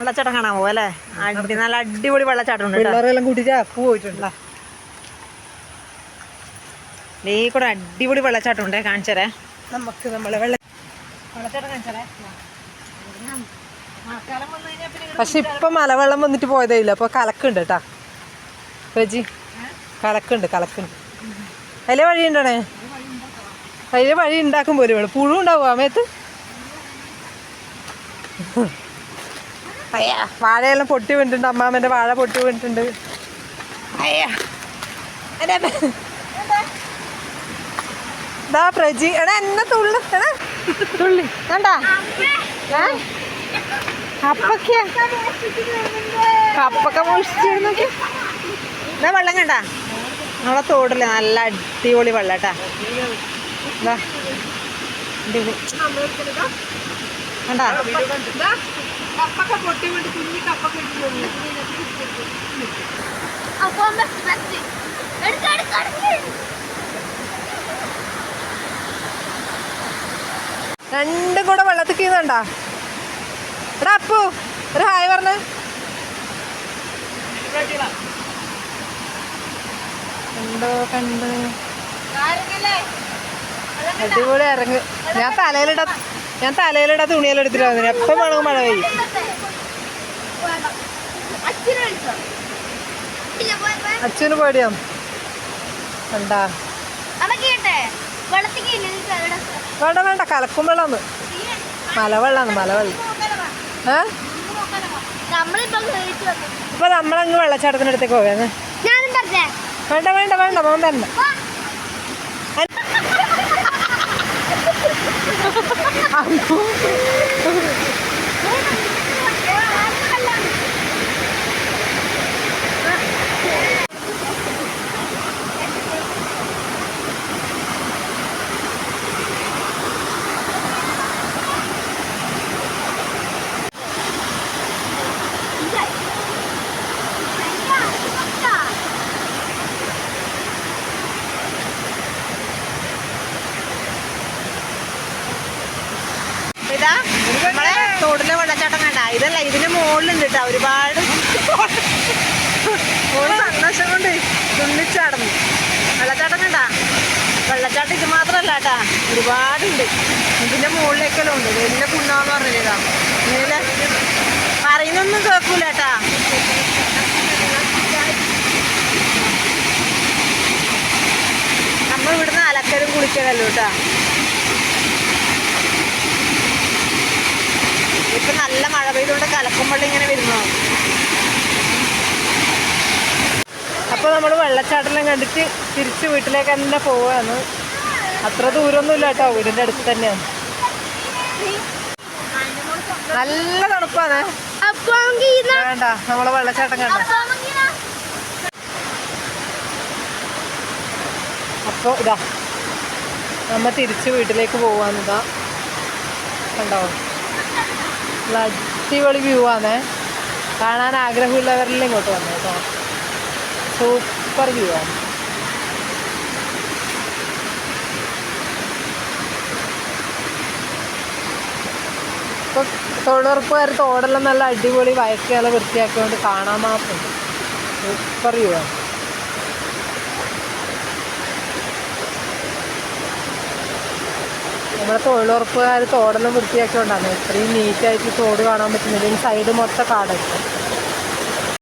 വെള്ളച്ചാട്ടം കാണാൻ പോവല്ലേ അല്ലേ? അടി നല്ല അടിപൊളി വെള്ളച്ചാട്ടം പിള്ളേരെല്ലാം അപ്പു പോയിട്ടുണ്ട് ഈ കൂടെ അടിപൊളി വെള്ളച്ചാട്ടം ഉണ്ട് കാണിച്ചരേ. നമുക്ക് നമ്മളെ വെള്ള വെള്ളച്ചാട്ടം കാണിച്ചരേ. പക്ഷെ ഇപ്പൊ മലവെള്ളം വന്നിട്ട് പോയതേ ഇല്ല. അപ്പൊ കലക്കുണ്ട് കേട്ടാ റജി കലക്കുണ്ട് കലക്കുണ്ട്. അതിലെ വഴി ഉണ്ടണേ? അതിലെ വഴി ഉണ്ടാക്കും പോലും പുഴു ഉണ്ടാവും അമയത്ത് അയ്യാ. വാഴയെല്ലാം പൊട്ടി വീണിട്ടുണ്ട്. അമ്മാമ്മന്റെ വാഴ പൊട്ടി വീണിട്ടുണ്ട്. അയ്യാ. എടാ, ദാ പ്രജി. എടാ എന്നെ തുള്ളു. എടാ. തുള്ളി. കണ്ടാ? ഏ? കപ്പക്ക. കപ്പൊക്കെ മോഷിച്ചിരുന്നൊക്കെ ഇതാ വെള്ളം കണ്ടാ? നമ്മളെ തോടില്ല നല്ല അടിപൊളി വെള്ളം കേട്ടാ. ഇതാ അടിപൊളി. കണ്ടാ. കപ്പൊക്കെ പൊട്ടി കൊണ്ട് കുഞ്ഞി കപ്പൊക്കെ അപ്പൊ രണ്ടും കൂടെ വെള്ളത്തിൽ കീന്നുണ്ടാ എടാ അപ്പു ഒരു ഹായ് പറഞ്ഞ. കണ്ടോ കണ്ട്. അടിപൊളി ഇറങ്ങ്. ഞാൻ തലയിലിട ഞാൻ തലയിലിട തുണിയെല്ലാം എടുത്തിട്ട് വന്നിന് എപ്പം വേണമെങ്കിൽ മഴ പെയ്യും. അച്ഛനെ പേടിയാ. കണ്ടാ വേണ്ട വേണ്ട. കലക്കും വെള്ളാന്ന്. മലവെള്ളാന്ന് മലവെള്ളം ഏ? അപ്പൊ നമ്മളങ്ങ് വെള്ളച്ചാട്ടത്തിനടുത്തേക്ക് പോകാന്ന് വേണ്ട വേണ്ട വേണ്ട. മോൻ തന്നെ. 아 이! ഇതാ നമ്മളെ തോടിലെ വെള്ളച്ചാട്ടം കണ്ട. ഇതല്ല ഇതിന് മുകളിലുണ്ട് കേട്ടോ ഒരുപാട് സന്തോഷം കൊണ്ട് തുന്നിച്ചാടുന്നു. വെള്ളച്ചാട്ടം കണ്ട? വെള്ളച്ചാട്ടം ഇത് മാത്രല്ല കേട്ടാ ഒരുപാടുണ്ട്. ഇതിന്റെ മുകളിലേക്കെല്ലാം ഉണ്ട്. വലിയ കുന്നാന്ന് പറഞ്ഞില്ല ഇങ്ങനെ പറയുന്നൊന്നും കേൾക്കൂല കേട്ടാ നമ്മൾ ഇവിടുന്ന് അലക്കലും കുളിക്കലല്ലോ കേട്ടാ ഇപ്പൊ നല്ല മഴ പെയ്തുകൊണ്ട് കലക്കുമ്പോൾ ഇങ്ങനെ വരുന്നതാണ് അപ്പൊ നമ്മൾ വെള്ളച്ചാട്ടെല്ലാം കണ്ടിട്ട് തിരിച്ച് വീട്ടിലേക്ക് തന്നെ പോവാണ്. അത്ര ദൂരമൊന്നും ഇല്ല കേട്ടോ വീടിന്റെ അടുത്ത് തന്നെയാണ്. നല്ല തണുപ്പാണ്. നമ്മളെ വെള്ളച്ചാട്ടം കണ്ട. അപ്പോൾ ഇതാ നമ്മ തിരിച്ച് വീട്ടിലേക്ക് പോവാന്നിതാ കണ്ടോ? നല്ല അടിപൊളി വ്യൂ ആണ്. കാണാൻ ആഗ്രഹമുള്ളവരെല്ലാം ഇങ്ങോട്ട് വന്നു കേട്ടോ സൂപ്പർ വ്യൂ ആണ്. ഇപ്പൊ തൊഴിലുറപ്പുകാർ തോടെല്ലാം നല്ല അടിപൊളി വയക്കുകളെ വൃത്തിയാക്കിക്കൊണ്ട് കാണാൻ മാത്രം. സൂപ്പർ വ്യൂ ആണ്. നമ്മുടെ തൊഴിലുറപ്പുകാർ തോടെല്ലാം വൃത്തിയാക്കിക്കൊണ്ടാണ് ഇത്രയും നീറ്റായിട്ട് തോട് കാണാൻ പറ്റുന്നില്ല സൈഡ് മൊത്തം കാടായിരിക്കും